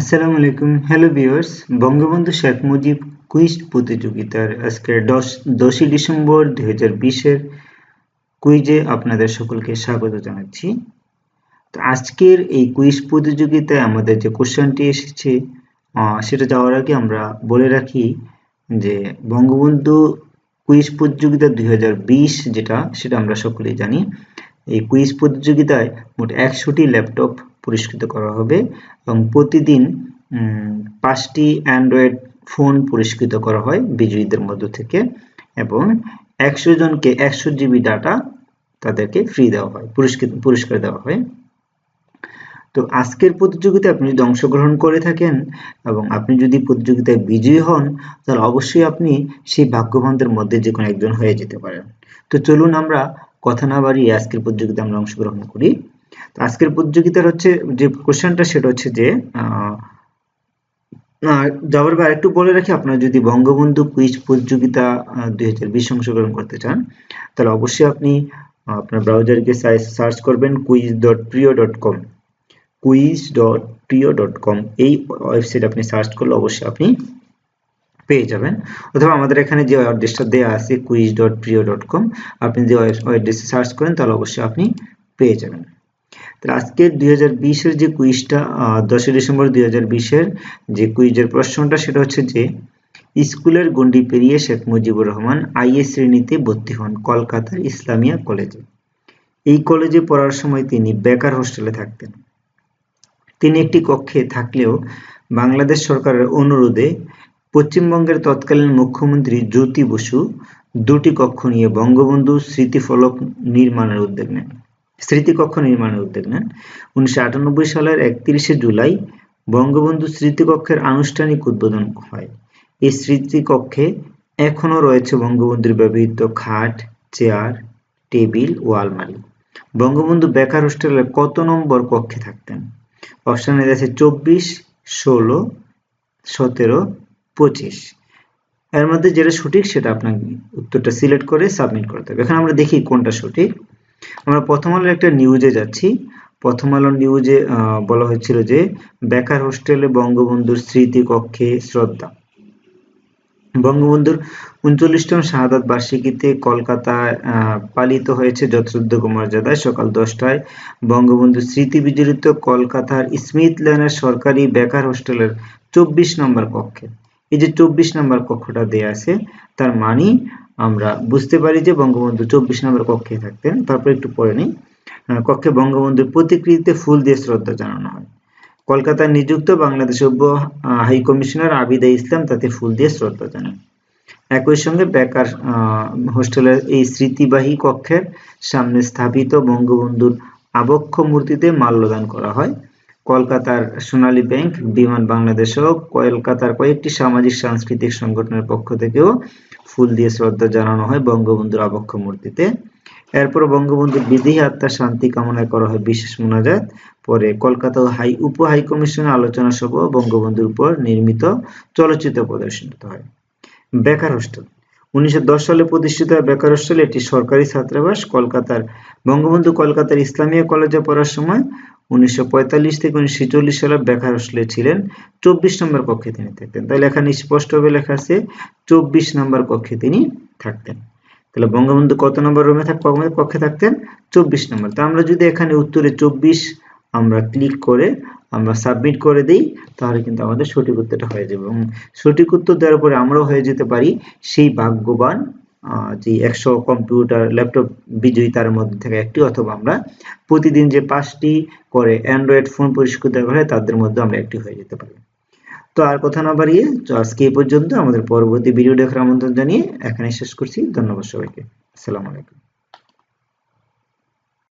আসসালামু আলাইকুম। Hello viewers Bangabandhu Sheikh Mujib quiz প্রতিযোগিতার আজকে দশ, দশই ডিসেম্বর দুই হাজার বিশের কুইজে আপনাদের সকলকে স্বাগত জানাচ্ছি। তো আজকের এই কুইজ প্রতিযোগিতায় আমাদের যে কোশ্চেনটি এসেছে সেটা যাওয়ার আগে আমরা বলে রাখি যে বঙ্গবন্ধু কুইজ প্রতিযোগিতা দুই হাজার বিশ যেটা, সেটা আমরা সকলেই জানি। এই কুইজ প্রতিযোগিতায় মোট একশোটি ল্যাপটপ পুরস্কৃত করা হবে এবং প্রতিদিন পাঁচটি অ্যান্ড্রয়েড ফোন পুরস্কৃত করা হয় বিজয়ীদের মধ্য থেকে এবং একশো জনকে একশো জিবি ডাটা তাদেরকে ফ্রি দেওয়া হয় পুরস্কৃত পুরস্কার দেওয়া হয়। তো আজকের প্রতিযোগিতায় আপনি যদি অংশগ্রহণ করে থাকেন এবং আপনি যদি প্রতিযোগিতায় বিজয়ী হন, তাহলে অবশ্যই আপনি সেই ভাগ্যবানদের মধ্যে যে কোনো একজন হয়ে যেতে পারেন। তো চলুন আমরা কথা না বাড়িয়ে আজকের প্রতিযোগিতায় আমরা অংশগ্রহণ করি। আজকের প্রতিযোগিতার হচ্ছে যে কোশ্চেনটা সেটা হচ্ছে যে যাওয়ার পর একটু বলে রাখি, আপনারা যদি বঙ্গবন্ধু কুইজ প্রতিযোগিতা দুই হাজার বিশ অংশগ্রহণ করতে চান, তাহলে অবশ্যই আপনি আপনার ব্রাউজার ব্রাউজারকে সার্চ করবেন quiz dot Priyo dot com quiz dot Priyo dot com এই ওয়েবসাইট আপনি সার্চ করলে অবশ্যই আপনি পেয়ে যাবেন। অথবা আমাদের এখানে যে অ্যাড্রেসটা দেওয়া আছে quiz dot Priyo dot com আপনি যে অ্যাড্রেসে সার্চ করেন, তাহলে অবশ্যই আপনি পেয়ে যাবেন। তাহলে আজকে দুই হাজার যে কুইজটা দশই ডিসেম্বর দুই হাজার যে কুইজের প্রশ্নটা, সেটা হচ্ছে যে, স্কুলের পেরিয়ে শেখ মুজিবুর রহমান শ্রেণীতে ভর্তি হন কলকাতার ইসলামিয়া কলেজে। এই কলেজে পড়ার সময় তিনি বেকার হোস্টেলে থাকতেন। তিনি একটি কক্ষে থাকলেও বাংলাদেশ সরকারের অনুরোধে পশ্চিমবঙ্গের তৎকালীন মুখ্যমন্ত্রী জ্যোতি বসু দুটি কক্ষ নিয়ে বঙ্গবন্ধু স্মৃতিফলক নির্মাণের উদ্যোগ নেন। স্মৃতিকক্ষ নির্মাণের উদ্যোগ নেন। উনিশশো আটানব্বই সালের একত্রিশে জুলাই বঙ্গবন্ধু স্মৃতিকক্ষের আনুষ্ঠানিক উদ্বোধন হয়। এই স্মৃতিকক্ষে এখনও রয়েছে বঙ্গবন্ধুর ব্যবহৃত খাট, চেয়ার, টেবিল ও আলমারি। বঙ্গবন্ধু বেকার হোস্টেলের কত নম্বর কক্ষে থাকতেন? অপশানে আছে চব্বিশ, ষোলো, সতেরো, পঁচিশ। এর মধ্যে যেটা সঠিক সেটা আপনাকে উত্তরটা সিলেক্ট করে সাবমিট করতে হবে। এখানে আমরা দেখি কোনটা সঠিক। আমরা প্রথম আলোর একটা নিউজে যাচ্ছি। প্রথম আলোর নিউজে বলা হয়েছিল যে বেকার হোস্টেলে বঙ্গবন্ধুর স্মৃতি কক্ষে শ্রদ্ধা। বঙ্গবন্ধুর উনচল্লিশতম শাহাদাত বার্ষিকীতে কলকাতায় পালিত হয়েছে যথাযোগ্য মর্যাদায় সকাল দশটায়। বঙ্গবন্ধু স্মৃতি বিজড়িত কলকাতার স্মিথ লেনের সরকারি বেকার হোস্টেলের চব্বিশ নম্বর কক্ষে। এই যে চব্বিশ নম্বর কক্ষটা দেয়া আছে, তার মানে আমরা বুঝতে পারি যে বঙ্গবন্ধু চব্বিশ নম্বর কক্ষে থাকতেন। তারপর একটু পরে নেই। কক্ষে বঙ্গবন্ধুর প্রতিকৃতিতে ফুল দিয়ে শ্রদ্ধা জানানো হয়। কলকাতায় নিযুক্ত বাংলাদেশ উপ হাই কমিশনার আবিদা ইসলাম তাতে ফুল দিয়ে শ্রদ্ধা জানান। একই সঙ্গে বেকার হোস্টেলের এই স্মৃতিবাহী কক্ষের সামনে স্থাপিত বঙ্গবন্ধুর আবক্ষ মূর্তিতে মাল্যদান করা হয়। কলকাতার সোনালী ব্যাংক, বিমান বাংলাদেশ সহ কলকাতার কয়েকটি সামাজিক, সাংস্কৃতিক সংগঠনের পক্ষ থেকেও ফুল দিয়ে শ্রদ্ধা জানানো হয় বঙ্গবন্ধুর আবক্ষ মূর্তিতে। এরপর বঙ্গবন্ধুর বিধি আত্মার শান্তি কামনায় করা হয় বিশেষ মোনাজাত। পরে কলকাতা হাই, উপ হাই কমিশনের আলোচনা সভা বঙ্গবন্ধুর উপর নির্মিত চলচ্চিত্র প্রদর্শিত হয়। বেকার হোস্টেল। উনিশশো দশ সালে প্রতিষ্ঠিত হয় বেকার হোস্টেল সরকারি ছাত্রাবাস কলকাতার বঙ্গবন্ধু কলকাতার ইসলামিয়া কলেজে পড়ার সময় উনিশশো পঁয়তাল্লিশ থেকে উনিশশো ছেচল্লিশ সালে বেকার হোস্টেলে ছিলেন। চব্বিশ নম্বর কক্ষে তিনি থাকতেন। তাহলে এখানে স্পষ্টভাবে লেখা আছে চব্বিশ নম্বর কক্ষে তিনি থাকতেন। তাহলে বঙ্গবন্ধু কত নম্বর রুমে থাক কক্ষে থাকতেন? চব্বিশ নম্বর। তো আমরা যদি এখানে উত্তরে চব্বিশ আমরা ক্লিক করে আমরা সাবমিট করে দিই, তাহলে কিন্তু আমাদের সঠিক উত্তরটা হয়ে যাবে। এবং সঠিক উত্তর দেওয়ার পরে আমরাও হয়ে যেতে পারি সেই ভাগ্যবান যে একশো কম্পিউটার ল্যাপটপ বিজয়ী তার মধ্যে থেকে একটি, অথবা আমরা প্রতিদিন যে পাঁচটি করে অ্যান্ড্রয়েড ফোন পরিষ্কৃত করে তাদের মধ্যে আমরা একটি হয়ে যেতে পারি। তো আর কথা না বাড়িয়ে, তো আজকে এই পর্যন্ত আমাদের পরবর্তী ভিডিও দেখার আমন্ত্রণ জানিয়ে এখানে শেষ করছি। ধন্যবাদ সবাইকে। আসসালামু আলাইকুম।